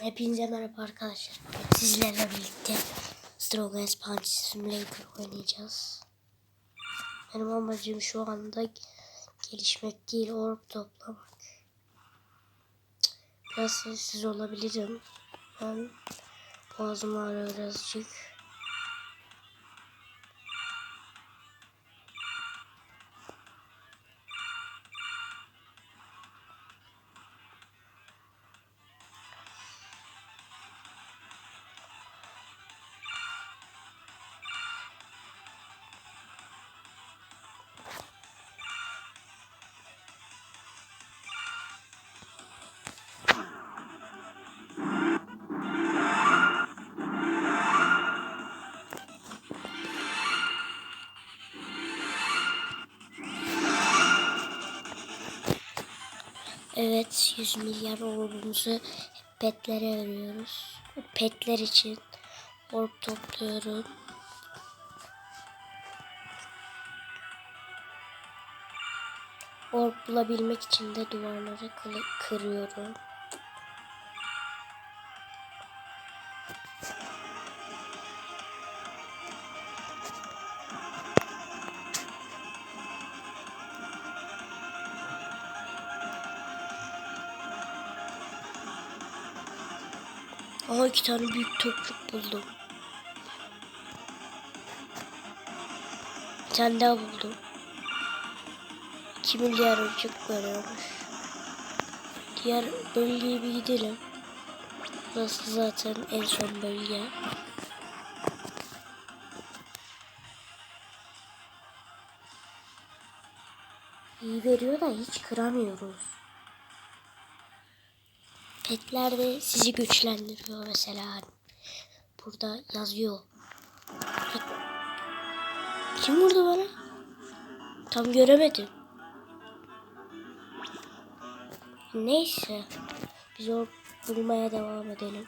Hepinize merhaba arkadaşlar. Sizlerle birlikte Strong as Punch Simulator oynayacağız. Benim amacım şu anda gelişmek değil, orb toplamak. Biraz sessiz olabilirim. Ben boğazım ağrıyor birazcık. Evet 100 milyar orbumuzu petlere veriyoruz. Petler için orb topluyorum. Orb bulabilmek için de duvarları kırıyorum. Aa iki tane büyük topçuk buldum. Bir tane daha buldum. 2 milyar ölçek veriyormuş. Diğer bölgeye bir gidelim. Burası zaten en son bölge. İyi veriyor da hiç kıramıyoruz. Petler de sizi güçlendiriyor mesela. Burada yazıyor. Kim vurdu bana? Tam göremedim. Neyse. Biz o bulmaya devam edelim.